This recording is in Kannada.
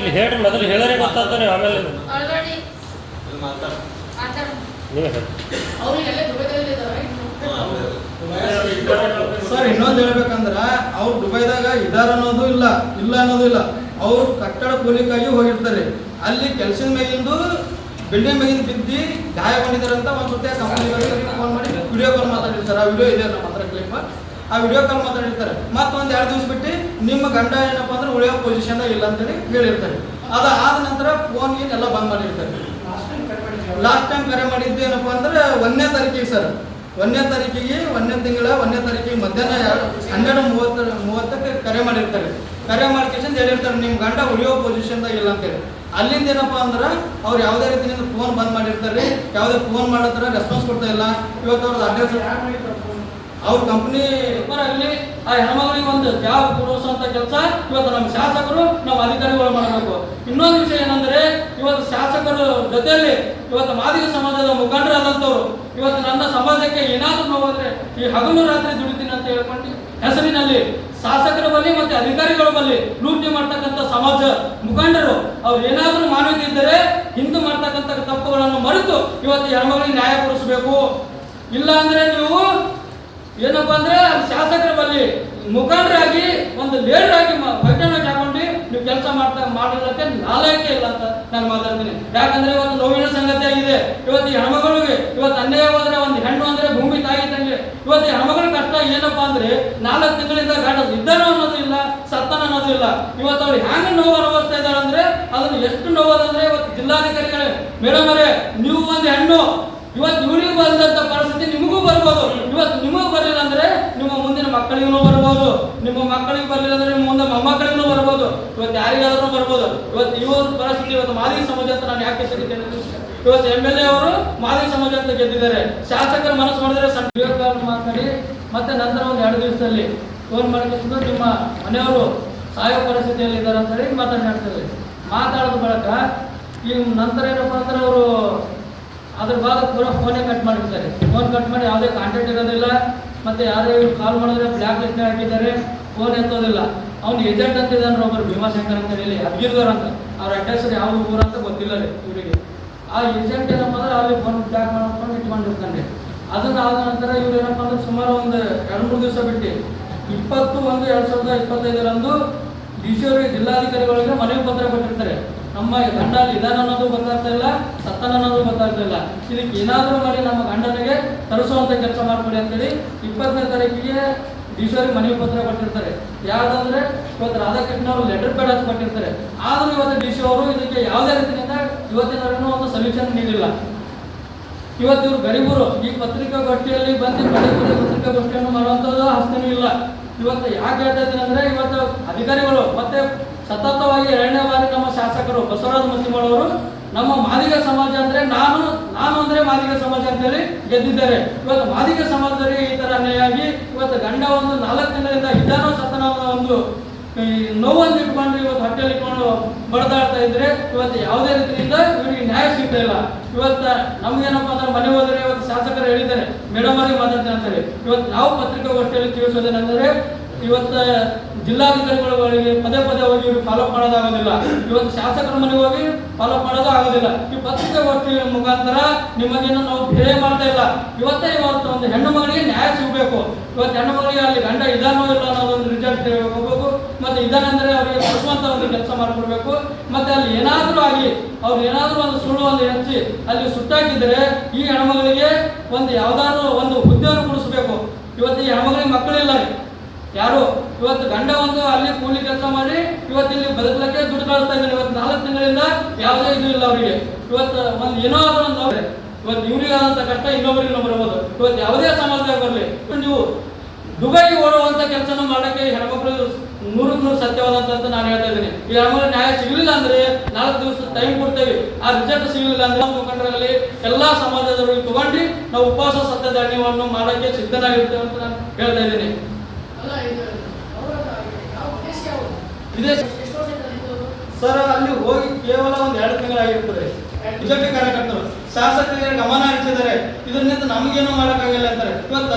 ಇಲ್ಲಿ ಹೇಳ್ರಿ ಮೊದಲು ಹೇಳರೆ ಗೊತ್ತಾಗ್ತದೆ ನೀವು ಆಮೇಲೆ ನೀವೇ ಸರ್ ಇನ್ನೊಂದು ಹೇಳ್ಬೇಕಂದ್ರ ಅವ್ರು ದುಬೈದಾಗ ಇದಾರ ಅನ್ನೋದು ಇಲ್ಲ ಇಲ್ಲ ಅನ್ನೋದು ಇಲ್ಲ. ಅವ್ರು ಕಟ್ಟಡ ಕೂಲಿಕಾಗಿ ಹೋಗಿರ್ತಾರೆ. ಅಲ್ಲಿ ಕೆಲಸದ ಮೇಲಿಂದು ಬಿಲ್ಡಿಂಗ್ ಮೇಲಿಂದ ಬಿದ್ದಿ ಗಾಯಗೊಂಡಿದ್ದಾರೆ ಅಂತ ಒಂದು ಸುತ್ತೆ ಕಂಪನಿ ಫೋನ್ ಮಾಡಿ ವಿಡಿಯೋ ಕಾಲ್ ಮಾತಾಡಿರ್ತಾರೆ. ಆ ವಿಡಿಯೋ ಇದೆ ನಮ್ಮ ಕ್ಲಿಪ್ ಆ ವಿಡಿಯೋ ಕಾಲ್ ಮಾತಾಡಿರ್ತಾರೆ. ಮತ್ತೆ ಗಂಡ ಏನಪ್ಪಾ ಅಂದ್ರೆ ಉಳಿಯೋ ಪೊಸಿಷನ್ ಇಲ್ಲ ಅಂತೇಳಿ ಹೇಳಿರ್ತಾರೆ. ಅದ ಆದ ನಂತರ ಫೋನ್ ಗೀನ್ ಎಲ್ಲ ಬಂದ್ ಮಾಡಿರ್ತಾರೆ. ಲಾಸ್ಟ್ ಟೈಮ್ ಕರೆ ಮಾಡಿದ್ದು ಏನಪ್ಪಾ ಅಂದ್ರೆ ಒಂದನೇ ತಾರೀಕಿಗೆ ಸರ್. ಒಂದನೇ ತಾರೀಕಿಗೆ ಒಂದನೇ ತಿಂಗಳ ಒಂದನೇ ತಾರೀಕಿಗೆ ಮಧ್ಯಾಹ್ನ ಹನ್ನೆರಡು ಮೂವತ್ತ ಮೂವತ್ತಕ್ಕೆ ಕರೆ ಮಾಡಿರ್ತಾರೆ. ಕರೆ ಮಾಡಿಕೇಶನ್ ಹೇಳಿರ್ತಾರೆ ನಿಮ್ಮ ಗಂಡ ಉಳಿಯೋ ಪೊಸಿಷನ್ದಾಗ ಇಲ್ಲ ಅಂತೇಳಿ. ಅಲ್ಲಿಂದ ಏನಪ್ಪಾ ಅಂದ್ರೆ ಅವ್ರು ಯಾವುದೇ ರೀತಿಯಿಂದ ಫೋನ್ ಬಂದ್ ಮಾಡಿರ್ತಾರೆ. ಯಾವ್ದೇ ಫೋನ್ ಮಾಡತ್ರ ರೆಸ್ಪಾನ್ಸ್ ಕೊಡ್ತಾ ಇಲ್ಲ. ಇವತ್ತು ಅವ್ರದ್ದು ಅಡ್ರೆಸ್ ಅವ್ರ ಕಂಪ್ನಿ ಆ ಹೆಣ್ಮಗಳಿಗೆ ಒಂದು ಜಾಬ್ ಕೊಡಿಸುವಂತ ಕೆಲಸ ಇವತ್ತು ನಮ್ಮ ಶಾಸಕರು ನಮ್ಮ ಅಧಿಕಾರಿಗಳು ಮಾಡಬೇಕು. ಇನ್ನೊಂದು ವಿಷಯ ಏನಂದ್ರೆ, ಇವತ್ತು ಶಾಸಕರ ಜೊತೆಯಲ್ಲಿ ಇವತ್ತು ಮಾದಿಗ ಸಮಾಜದ ಮುಖಂಡರಾದಂಥವ್ರು ಇವತ್ತು ನನ್ನ ಸಮಾಜಕ್ಕೆ ಏನಾದರೂ ನೋವಾದ್ರೆ ಈ ಹಗಲು ರಾತ್ರಿ ದುಡಿತೀನಿ ಅಂತ ಹೇಳ್ಕೊಂಡು ಹೆಸರಿನಲ್ಲಿ ಶಾಸಕರ ಬಲ್ಲಿ ಮತ್ತೆ ಅಧಿಕಾರಿಗಳ ಬಲ್ಲಿ ಲೂಟಿ ಮಾಡ್ತಕ್ಕಂಥ ಸಮಾಜ ಮುಖಂಡರು, ಅವ್ರು ಏನಾದರೂ ಮಾನವೀಯತೆ ಇದ್ದರೆ ಹಿಂದೂ ಮಾಡ್ತಕ್ಕಂಥ ತಪ್ಪುಗಳನ್ನು ಮರೆತು ಇವತ್ತು ಹೆಣ್ಮಗಳಿಗೆ ನ್ಯಾಯ ಕೊಡಿಸಬೇಕು. ಇಲ್ಲ ಅಂದ್ರೆ ನೀವು ಏನಪ್ಪಾ ಅಂದ್ರೆ ಶಾಸಕರ ಬಳಿ ಮುಖಂಡರಾಗಿ ಒಂದು ಲೀಡರ್ ಆಗಿ ಬೈಟನ್ ಹಾಕೊಂಡು ನೀವು ಕೆಲಸ ಮಾಡ್ತಾ ಮಾಡೋದಕ್ಕೆ ನಾಲಯಕ್ಕೆ ಇಲ್ಲ ಅಂತ ನಾನು ಮಾತಾಡ್ತೀನಿ. ಯಾಕಂದ್ರೆ ಒಂದು ನೋವಿನ ಸಂಗತಿ ಆಗಿದೆ. ಇವತ್ತು ಹೆಣ್ಮಗಳಿಗೆ ಇವತ್ತು ಅನ್ಯಾಯವಾದ್ರೆ ಒಂದು ಹೆಣ್ಣು ಅಂದ್ರೆ ಭೂಮಿ ತಾಯಿ ತಂಗೆ. ಇವತ್ತು ಹೆಣ್ಮಗಳ ಕಷ್ಟ ಏನಪ್ಪಾ ಅಂದ್ರೆ ನಾಲ್ಕು ತಿಂಗಳಿಂದ ಗಾಢ ಇದ್ದಾನೋ ಅನ್ನೋದು ಇಲ್ಲ, ಸತ್ತನ ಅನ್ನೋದು ಇಲ್ಲ. ಇವತ್ತು ಅವ್ರು ಹ್ಯಾಂಗ ನೋವು ಅನುಭವಿಸ್ತಾ ಇದ್ದಾರೆ ಅಂದ್ರೆ ಅದನ್ನು ಎಷ್ಟು ನೋವದಂದ್ರೆ ಇವತ್ತು ಜಿಲ್ಲಾಧಿಕಾರಿಗಳೇ ಮೇಡಮ್ ಅವರೇ ನೀವು ಒಂದು ಹೆಣ್ಣು, ಇವತ್ತು ಇವರಿಗೆ ಬಂದಂತ ಪರಿಸ್ಥಿತಿ ನಿಮಗೂ ಬರ್ಬೋದು ಇವತ್ತು ನಿಮಗೂ ಬರಲಿಲ್ಲ ಅಂದ್ರೆ ನಿಮ್ಮ ಮುಂದಿನ ಮಕ್ಕಳಿಗೂ ಬರ್ಬೋದು, ನಿಮ್ಮ ಮಕ್ಕಳಿಗೆ ಬರಲಿಲ್ಲ ಅಂದ್ರೆ ನಿಮ್ಮ ಮುಂದೆ ಮೊಮ್ಮಕ್ಕಳಿಗೂ ಬರ್ಬೋದು, ಇವತ್ತು ಯಾರಿಗಾದ್ರೂ ಬರ್ಬೋದು. ಇವತ್ತು ಇವ್ರ ಪರಿಸ್ಥಿತಿ ಇವತ್ತು ಮಾದಿ ಸಮಾಜ ಅಂತ ನಾನು ಯಾಕೆ ಸಿಗುತ್ತೇನೆ ಇವತ್ತು ಎಂ ಎಲ್ ಎ ಅವರು ಮಾದಿ ಸಮಾಜ ಅಂತ ಗೆದ್ದಿದ್ದಾರೆ. ಶಾಸಕರ ಮನಸ್ಸು ಮಾಡಿದ್ರೆ ಸಣ್ಣ ಮಾತನಾಡಿ, ಮತ್ತೆ ನಂತರ ಒಂದು ಎರಡು ದಿವಸದಲ್ಲಿ ಫೋನ್ ಮಾಡಿದ ನಿಮ್ಮ ಮನೆಯವರು ಸಾಯೋ ಪರಿಸ್ಥಿತಿಯಲ್ಲಿ ಇದ್ದಾರೆ ಅಂತ ಹೇಳಿ ಮಾತನಾಡ್ತಾರೆ ಮಾತಾಡಿದ ಬಳಿಕ, ಈ ನಂತರ ಏನಪ್ಪಾ ಅಂದ್ರೆ ಅವರು ಅದ್ರ ಭಾಗ ಫೋನೇ ಕಟ್ ಮಾಡಿರ್ತಾರೆ ಫೋನ್ ಕಟ್ ಮಾಡಿ ಯಾವುದೇ ಕಾಂಟ್ಯಾಕ್ಟ್ ಇರೋದಿಲ್ಲ. ಮತ್ತೆ ಯಾರೇ ಕಾಲ್ ಮಾಡಿದ್ರೆ ಬ್ಲಾಕ್ ಲಿಸ್ಟ್ ಹಾಕಿದ್ದಾರೆ ಫೋನ್ ಎತ್ತೋದಿಲ್ಲ. ಅವ್ನು ಏಜೆಂಟ್ ಅಂತ ಇದ್ದಾನೆ ಒಬ್ಬರು ಭೀಮಾಶಂಕರ್ ಅಂತ ಹೇಳಿ ಅಬ್ಗಿರ್ದವ್ರು ಅಂತ. ಅವ್ರ ಅಡ್ರೆಸ್ ಯಾವ ಊರು ಅಂತ ಗೊತ್ತಿಲ್ಲ ರೀ ಇವರಿಗೆ. ಆ ಏಜೆಂಟ್ ಏನಪ್ಪ ಅಂದ್ರೆ ಅಲ್ಲಿ ಫೋನ್ ಬ್ಲ್ಯಾಕ್ ಮಾಡ್ಕೊಂಡು ಇಟ್ಕೊಂಡಿರ್ತಾನೆ ಅದನ್ನ ಆದ ನಂತರ ಇವ್ರು ಏನಪ್ಪ ಅಂದ್ರೆ ಸುಮಾರು ಒಂದು ಎರಡು ಮೂರು ದಿವಸ ಬಿಟ್ಟು, ಇಪ್ಪತ್ತು ಒಂದು ಎರಡು ಸಾವಿರದ ಇಪ್ಪತ್ತೈದರಂದು ಅವರಿಗೆ ಜಿಲ್ಲಾಧಿಕಾರಿಗಳಿಗೆ ಮನವಿ ಪತ್ರ ಕೊಟ್ಟಿರ್ತಾರೆ. ನಮ್ಮ ಗಂಡ ಇದಾನ ಅನ್ನೋದು ಗೊತ್ತಾಗ್ತಾ ಇಲ್ಲ, ಸತ್ತನ ಅನ್ನೋದು ಗೊತ್ತಾಗ್ತಾ ಇಲ್ಲ. ಇದಕ್ಕೆ ಏನಾದರೂ ಮಾಡಿ ನಮ್ಮ ಗಂಡನಿಗೆ ತರಿಸುವಂತ ಕೆಲಸ ಮಾಡ್ಕೊಡಿ ಅಂತೇಳಿ ಇಪ್ಪತ್ತನೇ ತಾರೀಕಿಗೆ ಅವರಿಗೆ ಮನವಿ ಪತ್ರ ಕೊಟ್ಟಿರ್ತಾರೆ. ಯಾವ್ದಂದ್ರೆ ಇವತ್ತು ರಾಧಾಕೃಷ್ಣ ಅವರು ಲೆಟರ್ ಪ್ಯಾಡ್ ಹಚ್ಚಿ ಕೊಟ್ಟಿರ್ತಾರೆ. ಆದ್ರೂ ಇವತ್ತು ಡಿ ಸಿ ಅವರು ಇದಕ್ಕೆ ಯಾವುದೇ ರೀತಿಯಿಂದ ಇವತ್ತಿನವರೆಗೂ ಒಂದು ಸಲ್ಯೂಷನ್ ನೀಡಿಲ್ಲ. ಇವತ್ತು ಇವರು ಗರೀಬರು ಈ ಪತ್ರಿಕಾಗೋಷ್ಠಿಯಲ್ಲಿ ಬಂದು ಪದೇ ಪತ್ರಿಕಾಗೋಷ್ಠಿಯನ್ನು ಮಾಡುವಂಥದ್ದು ಹಸ್ತನೂ ಇಲ್ಲ. ಇವತ್ತು ಯಾಕೆ ಹೇಳ್ತಾ ಇದ್ದೀನಿ ಅಂದ್ರೆ ಇವತ್ತು ಅಧಿಕಾರಿಗಳು ಮತ್ತೆ ಸತತವಾಗಿ ಎರಡನೇ ಬಾರಿ ನಮ್ಮ ಶಾಸಕರು ಬಸವರಾಜ ಮುಸ್ಲಿಮಳವರು ನಮ್ಮ ಮಾದಿಗ ಸಮಾಜ ಅಂದ್ರೆ ನಾನು ನಾನು ಅಂದ್ರೆ ಮಾದಿಗ ಸಮಾಜ ಅಂತೇಳಿ ಗೆದ್ದಿದ್ದಾರೆ. ಇವತ್ತು ಮಾದಿಗ ಸಮಾಜದಲ್ಲಿ ಈ ತರ ಅನ್ಯಾಯಾಗಿ ಇವತ್ತು ಗಂಡ ಒಂದು ನಾಲ್ಕು ತಿಂಗಳಿಂದ ವಿಧಾನ ಸತನ ಒಂದು ನೋವನ್ನು ಇಟ್ಕೊಂಡು ಇವತ್ತು ಹೊಟ್ಟೆಲಿ ಇಟ್ಕೊಂಡು ಬಡದಾಡ್ತಾ ಇದ್ರೆ ಇವತ್ತು ಯಾವುದೇ ರೀತಿಯಿಂದ ಇವರಿಗೆ ನ್ಯಾಯ ಸಿಗ್ತಾ ಇಲ್ಲ. ಇವತ್ತು ನಮ್ಗೇನಪ್ಪ ಅಂದ್ರೆ ಮನೆ ಹೋದರೆ ಇವತ್ತು ಶಾಸಕರು ಹೇಳಿದ್ದಾರೆ, ಮೇಡಮ್ ಅವರಿಗೆ ಮಾತಾಡ್ತೇನೆ ಅಂತಾರೆ. ಇವತ್ತು ನಾವು ಪತ್ರಿಕಾಗೋಷ್ಠಿಯಲ್ಲಿ ತಿಳಿಸೋದೇನೆಂದರೆ ಇವತ್ತು ಜಿಲ್ಲಾಧಿಕಾರಿಗಳಿಗೆ ಪದೇ ಪದೇ ಹೋಗಿ ಫಾಲೋ ಮಾಡೋದಾಗೋದಿಲ್ಲ ಇವತ್ತು ಶಾಸಕರ ಮನೆಗೆ ಹೋಗಿ ಫಾಲೋ ಮಾಡೋದು ಆಗೋದಿಲ್ಲ. ಈ ಪತ್ರಿಕೆ ವರ್ತಿಗಳ ಮುಖಾಂತರ ನಿಮಗೇನು ನಾವು ಭೇಯ ಮಾಡ್ತಾ ಇಲ್ಲ. ಇವತ್ತೇ ಇವತ್ತು ಒಂದು ಹೆಣ್ಣು ಮಗಳಿಗೆ ನ್ಯಾಯ ಸಿಗಬೇಕು. ಇವತ್ತು ಹೆಣ್ಣು ಮಗಳಿಗೆ ಅಲ್ಲಿ ಗಂಡ ಇದಾನೋ ಇಲ್ಲ ಅನ್ನೋದೊಂದು ರಿಸಲ್ಟ್ ಹೋಗಬೇಕು. ಮತ್ತೆ ಇದಾನಂದ್ರೆ ಅವರಿಗೆ ಕೊಡುವಂಥ ಒಂದು ಕೆಲಸ ಮಾಡಿಕೊಡ್ಬೇಕು. ಮತ್ತೆ ಅಲ್ಲಿ ಏನಾದರೂ ಆಗಿ, ಅವ್ರು ಏನಾದರೂ ಒಂದು ಸುಳ್ಳು ಒಂದು ಹೆಚ್ಚಿ ಅಲ್ಲಿ ಸುಟ್ಟಾಕಿದ್ರೆ ಈ ಹೆಣ್ಮಗಳಿಗೆ ಒಂದು ಯಾವ್ದಾದ್ರು ಒಂದು ಹುದ್ದೆಯನ್ನು ಕೊಡಿಸ್ಬೇಕು. ಇವತ್ತು ಈ ಹೆಣ್ಮಗಳಿಗೆ ಮಕ್ಕಳಿಲ್ಲ ರೀ. ಯಾರು? ಇವತ್ತು ಗಂಡ ಒಂದು ಅಲ್ಲಿ ಕೂಲಿ ಕೆಲಸ ಮಾಡಿ, ಇವತ್ತು ಇಲ್ಲಿ ಬದುಕಲಕ್ಕೆ ದುಡ್ಡು ಕಳಿಸ್ತಾ ಇದ್ದಾನೆ. ಇವತ್ತು ನಾಲ್ಕು ತಿಂಗಳಿಂದ ಯಾವುದೇ ಇದು ಇಲ್ಲ ಅವರಿಗೆ. ಇವತ್ತು ಒಂದು ಏನೋ ಅವರೇ. ಇವತ್ತು ಇವ್ರಿಗೆ ಆದಂತ ಕಷ್ಟ ಇನ್ನೊಬ್ಬರಿಗೆ ಬರ್ಬೋದು. ಇವತ್ತು ಯಾವುದೇ ಸಮಾಜದಾಗ ಬರಲಿ. ನೀವು ದುಬೈಗೆ ಓಡುವಂತ ಕೆಲಸನ ಮಾಡಕ್ಕೆ ಹೆಣ್ಮಕ್ಳು ನೂರಕ್ಕೆ ನೂರು ಸತ್ಯವಾದಂತ ನಾನು ಹೇಳ್ತಾ ಇದ್ದೀನಿ. ಈ ಹೆಣ್ಮಕ್ಳು ನ್ಯಾಯ ಸಿಗಲಿಲ್ಲ ಅಂದ್ರೆ ನಾಲ್ಕು ದಿವಸ ಟೈಮ್ ಕೊಡ್ತೇವೆ. ಆ ರಿಸಲ್ಟ್ ಸಿಗಲಿಲ್ಲ ಅಂದ್ರೆ ಮುಖಂಡರಲ್ಲಿ ಎಲ್ಲಾ ಸಮಾಜದವರು ತಗೊಂಡು ನಾವು ಉಪವಾಸ ಸತ್ಯದಾನ್ಯವನ್ನು ಮಾಡಕ್ಕೆ ಸಿದ್ಧನಾಗಿರ್ತೇವೆ ಅಂತ ನಾನು ಹೇಳ್ತಾ ಇದ್ದೀನಿ. ವಿದೇಶ ಸರ್ ಅಲ್ಲಿ ಹೋಗಿ ಕೇವಲ ಒಂದ್ ಎರಡು ತಿಂಗಳಾಗಿರ್ತದೆ. ಬಿಜೆಪಿ ಕಾರ್ಯಕರ್ತರು. ಶಾಸಕರಿಗೆ ಗಮನ ಹರಿಸಿದ್ದಾರೆ. ಇದರಿಂದ ನಮಗೇನು ಮಾಡೋಕ್ಕಾಗಲ್ಲ ಅಂತಾರೆ. ಇವತ್ತು